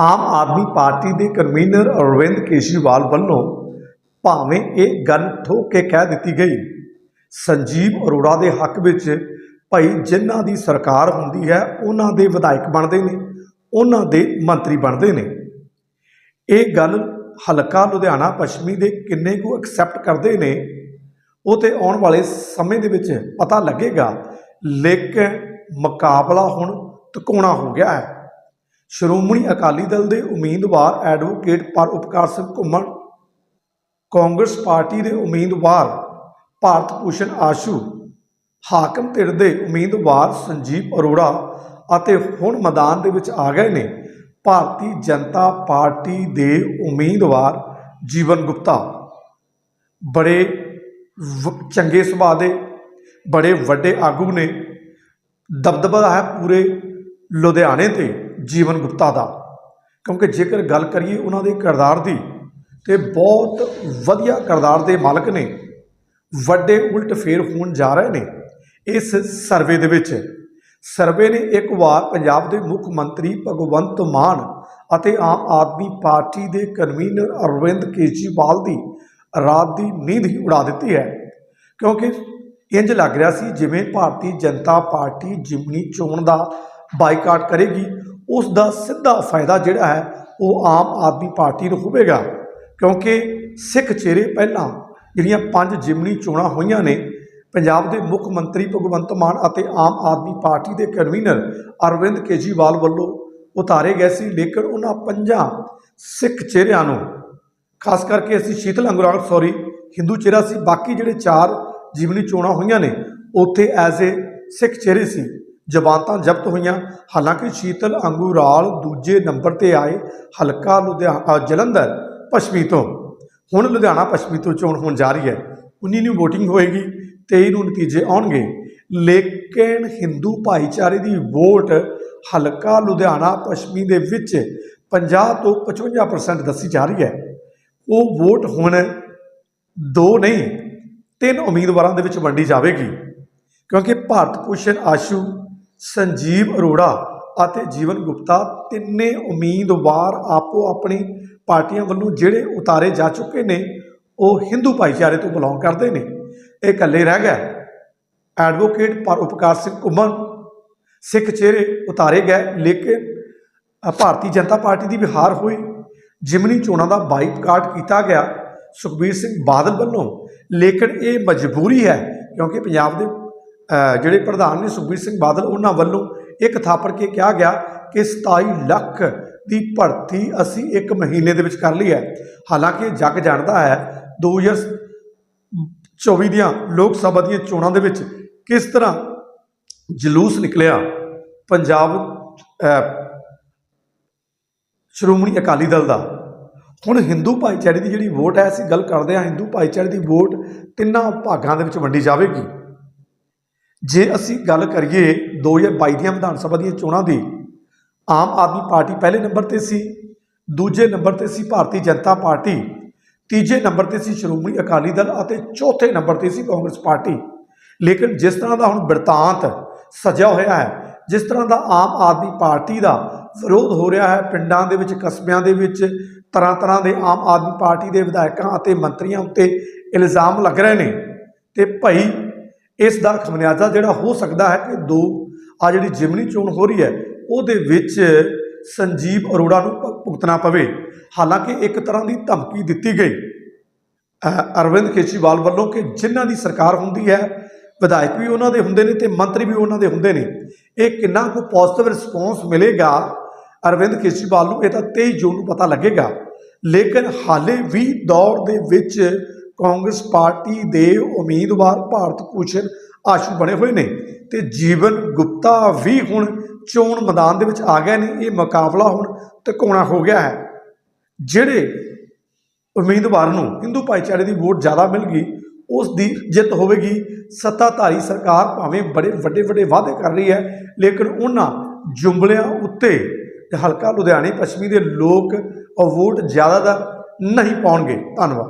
ਆਮ Aadmi party ਦੇ convener Arvind Kejriwal ਵੱਲੋਂ ਭਾਵੇਂ ਇਹ ਗੱਲ ਠੋਕ ਕੇ ਕਹਿ ਦਿੱਤੀ ਗਈ, ਸੰਜੀਵ ਅਰੋੜਾ ਦੇ ਹੱਕ ਵਿੱਚ ਭਾਈ ਜਿਨ੍ਹਾਂ ਦੀ ਸਰਕਾਰ ਹੁੰਦੀ ਹੈ, ਉਹਨਾਂ ਦੇ ਵਿਧਾਇਕ ਬਣਦੇ ਨੇ, ਉਹਨਾਂ ਦੇ ਮੰਤਰੀ ਬਣਦੇ ਨੇ। ਇਹ ਗੱਲ ਹਲਕਾ ਲੁਧਿਆਣਾ ਪੱਛਮੀ ਦੇ ਕਿੰਨੇ ਕੁ ਐਕਸੈਪਟ ਕਰਦੇ ਨੇ, ਉਹ ਤੇ ਆਉਣ ਵਾਲੇ ਸਮੇਂ ਦੇ ਵਿੱਚ ਪਤਾ ਲੱਗੇਗਾ, ਲੇਕਿਨ ਮੁਕਾਬਲਾ ਹੁਣ ਤਿਕੋਣਾ ਹੋ ਗਿਆ ਹੈ। ਸ਼੍ਰੋਮਣੀ ਅਕਾਲੀ ਦਲ ਦੇ ਉਮੀਦਵਾਰ ਐਡਵੋਕੇਟ ਪਰ ਉਪਕਾਰ ਸਿੰਘ ਘੁੰਮਣ, ਕਾਂਗਰਸ ਪਾਰਟੀ ਦੇ ਉਮੀਦਵਾਰ ਭਾਰਤ ਭੂਸ਼ਣ ਆਸ਼ੂ, ਹਾਕਮ ਧਿਰ ਦੇ ਉਮੀਦਵਾਰ ਸੰਜੀਵ ਅਰੋੜਾ ਅਤੇ ਹੁਣ ਮੈਦਾਨ ਦੇ ਵਿੱਚ ਆ ਗਏ ਨੇ ਭਾਰਤੀ ਜਨਤਾ ਪਾਰਟੀ ਦੇ ਉਮੀਦਵਾਰ ਜੀਵਨ ਗੁਪਤਾ। ਬੜੇ ਚੰਗੇ ਸੁਭਾਅ ਦੇ, ਬੜੇ ਵੱਡੇ ਆਗੂ ਨੇ, ਦਬਦਬਾ ਹੈ ਪੂਰੇ ਲੁਧਿਆਣੇ ਤੇ। ਜੀਵਨ ਗੁਪਤਾ ਦਾ। ਕਿਉਂਕਿ ਜੇਕਰ ਗੱਲ ਕਰੀਏ ਉਹਨਾਂ ਦੇ ਕਿਰਦਾਰ ਦੀ, ਤੇ ਬਹੁਤ ਵਧੀਆ ਕਿਰਦਾਰ ਦੇ ਮਾਲਕ ਨੇ। ਵੱਡੇ ਉਲਟ ਫੇਰ ਹੋਣ ਜਾ ਰਹੇ ਨੇ ਇਸ ਸਰਵੇ ਦੇ ਵਿੱਚ। ਸਰਵੇ ਨੇ ਇੱਕ ਵਾਰ ਪੰਜਾਬ ਦੇ ਮੁੱਖ ਮੰਤਰੀ ਭਗਵੰਤ ਮਾਨ ਅਤੇ ਆਮ ਆਦਮੀ ਪਾਰਟੀ ਦੇ ਕਨਵੀਨਰ ਅਰਵਿੰਦ ਕੇਜਰੀਵਾਲ ਦੀ ਰਾਤ ਦੀ ਨੀਂਦ ਹੀ ਉਡਾ ਦਿੱਤੀ ਹੈ। ਕਿਉਂਕਿ ਇੰਜ ਲੱਗ ਰਿਹਾ ਸੀ ਜਿਵੇਂ ਭਾਰਤੀ ਜਨਤਾ ਪਾਰਟੀ ਜਿਮਨੀ ਚੋਣ ਦਾ ਬਾਈਕਾਟ ਕਰੇਗੀ ਉਸ ਦਾ ਸਿੱਧਾ ਫਾਇਦਾ ਜਿਹੜਾ ਹੈ, ਉਹ ਆਮ ਆਦਮੀ ਪਾਰਟੀ ਨੂੰ ਹੋਵੇਗਾ। ਕਿਉਂਕਿ ਸਿੱਖ ਚਿਹਰੇ ਪਹਿਲਾਂ ਜਿਹੜੀਆਂ ਪੰਜ ਜਿਮਨੀ ਚੋਣਾਂ ਹੋਈਆਂ ਨੇ, ਪੰਜਾਬ ਦੇ ਮੁੱਖ ਮੰਤਰੀ ਭਗਵੰਤ ਮਾਨ ਅਤੇ ਆਮ ਆਦਮੀ ਪਾਰਟੀ ਦੇ ਕਨਵੀਨਰ ਅਰਵਿੰਦ ਕੇਜਰੀਵਾਲ ਵੱਲੋਂ ਉਤਾਰੇ ਗਏ ਸੀ, ਲੇਕਿਨ ਉਹਨਾਂ ਪੰਜਾਂ ਸਿੱਖ ਚਿਹਰਿਆਂ ਨੂੰ, ਖਾਸ ਕਰਕੇ ਅਸੀਂ ਸ਼ੀਤਲ ਅੰਗਰਾਲ ਸੌਰੀ ਹਿੰਦੂ ਚਿਹਰਾ ਸੀ, ਬਾਕੀ ਜਿਹੜੇ ਚਾਰ ਜੀਵਨੀ ਚੋਣਾਂ ਹੋਈਆਂ ਨੇ, ਉੱਥੇ ਐਜ਼ ਏ ਸਿੱਖ ਚਿਹਰੇ ਸੀ। ਜ਼ਬਾਨਤਾਂ ਜ਼ਬਤ ਹੋਈਆਂ। ਹਾਲਾਂਕਿ ਸ਼ੀਤਲ ਅੰਗੂਰਾਲ ਦੂਜੇ ਨੰਬਰ ਤੇ ਆਏ। ਹਲਕਾ ਲੁਧਿਆਣਾ ਜਲੰਧਰ, ਪੱਛਮੀ ਤੋਂ। ਹੁਣ ਲੁਧਿਆਣਾ ਪੱਛਮੀ ਤੋਂ ਚੋਣ ਹੋਣ ਜਾ ਰਹੀ ਹੈ। 19 ਨੂੰ VOTING ਹੋਏਗੀ 23 ਨੂੰ ਨਤੀਜੇ ਆਉਣਗੇ। ਲੇਕਿਨ ਹਿੰਦੂ ਭਾਈਚਾਰੇ ਦੀ ਵੋਟ ਹਲਕਾ ਲੁਧਿਆਣਾ ਪੱਛਮੀ ਦੇ ਵਿੱਚ 50 ਤੋਂ 55% ਦੱਸੀ ਜਾ ਰਹੀ ਹੈ। ਉਹ ਵੋਟ ਹੁਣ ਦੋ ਨਹੀਂ, ਤਿੰਨ ਉਮੀਦਵਾਰਾਂ ਦੇ ਵਿੱਚ ਵੰਡੀ ਜਾਵੇਗੀ। ਕਿਉਂਕਿ ਭਾਰਤ ਭੂਸ਼ਣ ਆਸ਼ੂ ਸੰਜੀਵ ਅਰੋੜਾ ਅਤੇ ਜੀਵਨ ਗੁਪਤਾ ਤਿੰਨੇ ਉਮੀਦਵਾਰ ਆਪੋ ਆਪਣੀ ਪਾਰਟੀਆਂ ਵੱਲੋਂ ਜਿਹੜੇ ਉਤਾਰੇ ਜਾ ਚੁੱਕੇ ਨੇ, ਉਹ ਹਿੰਦੂ ਭਾਈਚਾਰੇ ਤੋਂ ਬਿਲੋਂਗ ਕਰਦੇ ਨੇ। ਇਹ ਇਕੱਲੇ ਰਹਿ ਗਏ। ਐਡਵੋਕੇਟ ਪਰ ਉਪਕਾਰ ਸਿੰਘ ਘੁੰਮਣ, ਸਿੱਖ ਚਿਹਰੇ ਉਤਾਰੇ ਗਏ, ਲੇਕਿਨ ਭਾਰਤੀ ਜਨਤਾ ਪਾਰਟੀ ਦੀ ਵਿਹਾਰ ਹੋਈ। ਜਿਮਨੀ ਚੋਣਾਂ ਦਾ ਬਾਈਕਾਟ ਕੀਤਾ ਗਿਆ ਸੁਖਬੀਰ ਸਿੰਘ ਬਾਦਲ ਵੱਲੋਂ। ਲੇਕਿਨ ਇਹ ਮਜਬੂਰੀ ਹੈ, ਕਿਉਂਕਿ ਪੰਜਾਬ ਦੇ ਜਿਹੜੇ ਪ੍ਰਧਾਨ ਨੇ ਸੁਖਬੀਰ ਸਿੰਘ ਬਾਦਲ, ਉਹਨਾਂ ਵੱਲੋਂ ਇੱਕ ਥਾਪੜ ਕੇ ਕਿਹਾ ਗਿਆ ਕਿ 27 ਲੱਖ ਦੀ ਭਰਤੀ ਅਸੀਂ ਇੱਕ ਮਹੀਨੇ ਦੇ ਵਿੱਚ ਕਰ ਲਈ ਹੈ। ਹਾਲਾਂਕਿ ਜੱਗ ਜਾਣਦਾ ਹੈ 2024 ਦੀਆਂ ਲੋਕ ਸਭਾ ਦੀਆਂ ਚੋਣਾਂ ਦੇ ਵਿੱਚ ਕਿਸ ਤਰ੍ਹਾਂ ਜਲੂਸ ਨਿਕਲਿਆ। ਪੰਜਾਬ ਸ਼੍ਰੋਮਣੀ ਅਕਾਲੀ ਦਲ ਦਾ। ਹੁਣ ਹਿੰਦੂ ਭਾਈਚਾਰੇ ਦੀ ਜਿਹੜੀ ਵੋਟ ਹੈ, ਅਸੀਂ ਗੱਲ ਕਰਦੇ ਹਾਂ, ਹਿੰਦੂ ਭਾਈਚਾਰੇ ਦੀ ਵੋਟ ਤਿੰਨਾਂ ਭਾਗਾਂ ਦੇ ਵਿੱਚ ਵੰਡੀ ਜਾਵੇਗੀ। ਜੇ ਅਸੀਂ ਗੱਲ ਕਰੀਏ 2022 ਦੀਆਂ ਵਿਧਾਨ ਸਭਾ ਦੀਆਂ ਚੋਣਾਂ ਦੀ, ਆਮ ਆਦਮੀ ਪਾਰਟੀ ਪਹਿਲੇ ਨੰਬਰ ਤੇ ਸੀ, ਦੂਜੇ ਨੰਬਰ ਤੇ ਸੀ ਭਾਰਤੀ ਜਨਤਾ ਪਾਰਟੀ, ਤੀਜੇ ਨੰਬਰ ਤੇ ਸੀ ਸ਼੍ਰੋਮਣੀ ਅਕਾਲੀ ਦਲ ਅਤੇ ਚੌਥੇ ਨੰਬਰ ਤੇ ਸੀ ਕਾਂਗਰਸ ਪਾਰਟੀ। ਲੇਕਿਨ ਜਿਸ ਤਰ੍ਹਾਂ ਦਾ ਹੁਣ ਬਿਰਤਾਂਤ ਸਜਿਆ ਹੋਇਆ ਹੈ, ਜਿਸ ਤਰ੍ਹਾਂ ਦਾ ਆਮ ਆਦਮੀ ਪਾਰਟੀ ਦਾ ਵਿਰੋਧ ਹੋ ਰਿਹਾ ਹੈ ਪਿੰਡਾਂ ਦੇ ਵਿੱਚ, ਕਸਬਿਆਂ ਦੇ ਵਿੱਚ ਤਰ੍ਹਾਂ ਤਰ੍ਹਾਂ ਦੇ ਆਮ ਆਦਮੀ ਪਾਰਟੀ ਦੇ ਵਿਧਾਇਕਾਂ ਅਤੇ ਮੰਤਰੀਆਂ ਉੱਤੇ ਇਲਜ਼ਾਮ ਲੱਗ ਰਹੇ ਨੇ। ਤੇ ਭਾਈ ਇਸ ਦਾ ਖਮਨਿਆਜ਼ਾ ਜਿਹੜਾ ਹੋ ਸਕਦਾ ਹੈ ਕਿ ਦੋ ਆ ਜਿਹੜੀ ਜਿਮਨੀ ਚੋਣ ਹੋ ਰਹੀ ਹੈ, ਉਹਦੇ ਵਿੱਚ ਸੰਜੀਵ ਅਰੋੜਾ ਨੂੰ ਭ- ਭੁਗਤਣਾ ਪਵੇ। ਹਾਲਾਂਕਿ ਇੱਕ ਤਰ੍ਹਾਂ ਦੀ ਧਮਕੀ ਦਿੱਤੀ ਗਈ। ਅਰਵਿੰਦ ਕੇਜਰੀਵਾਲ ਵੱਲੋਂ ਕਿ ਜਿਨ੍ਹਾਂ ਦੀ ਸਰਕਾਰ ਹੁੰਦੀ ਹੈ, ਵਿਧਾਇਕ ਵੀ ਉਹਨਾਂ ਦੇ ਹੁੰਦੇ ਨੇ ਤੇ ਮੰਤਰੀ ਵੀ ਉਹਨਾਂ ਦੇ ਹੁੰਦੇ ਨੇ। ਇਹ ਕਿੰਨਾ ਕੁ ਪੋਜ਼ਿਟਿਵ ਰਿਸਪੌਂਸ ਮਿਲੇਗਾ? ਅਰਵਿੰਦ ਕੇਜਰੀਵਾਲ ਨੂੰ ਇਹ ਤਾਂ 23 ਜੂਨ ਨੂੰ ਪਤਾ ਲੱਗੇਗਾ। ਲੇਕਿਨ ਹਾਲੇ ਵੀ ਦੌਰ ਦੇ ਵਿੱਚ ਕਾਂਗਰਸ ਪਾਰਟੀ ਦੇ ਉਮੀਦਵਾਰ ਭਾਰਤ ਭੂਸ਼ਣ ਆਸ਼ੂ ਬਣੇ ਹੋਏ ਨੇ ਤੇ ਜੀਵਨ ਗੁਪਤਾ ਵੀ ਹੁਣ ਚੋਣ ਮੈਦਾਨ ਦੇ ਵਿੱਚ ਆ ਗਏ ਨੇ। ਇਹ ਮੁਕਾਬਲਾ ਹੁਣ ਤਿਕੋਣਾ ਹੋ ਗਿਆ ਹੈ। ਜਿਹੜੇ ਉਮੀਦਵਾਰ ਨੂੰ ਹਿੰਦੂ ਭਾਈਚਾਰੇ ਦੀ ਵੋਟ ਜ਼ਿਆਦਾ ਮਿਲ ਗਈ, ਉਸ ਦੀ ਜਿੱਤ ਹੋਵੇਗੀ। ਸੱਤਾਧਾਰੀ ਸਰਕਾਰ ਭਾਵੇਂ ਬੜੇ ਵੱਡੇ ਵੱਡੇ ਵਾਅਦੇ ਕਰ ਰਹੀ ਹੈ, ਲੇਕਿਨ ਉਹਨਾਂ ਜੁਮਲਿਆਂ ਉੱਤੇ ਹਲਕਾ ਲੁਧਿਆਣੇ, ਪੱਛਮੀ ਦੇ ਲੋਕ ਉਹ ਵੋਟ ਜ਼ਿਆਦਾਤਰ ਨਹੀਂ ਪਾਉਣਗੇ। ਧੰਨਵਾਦ।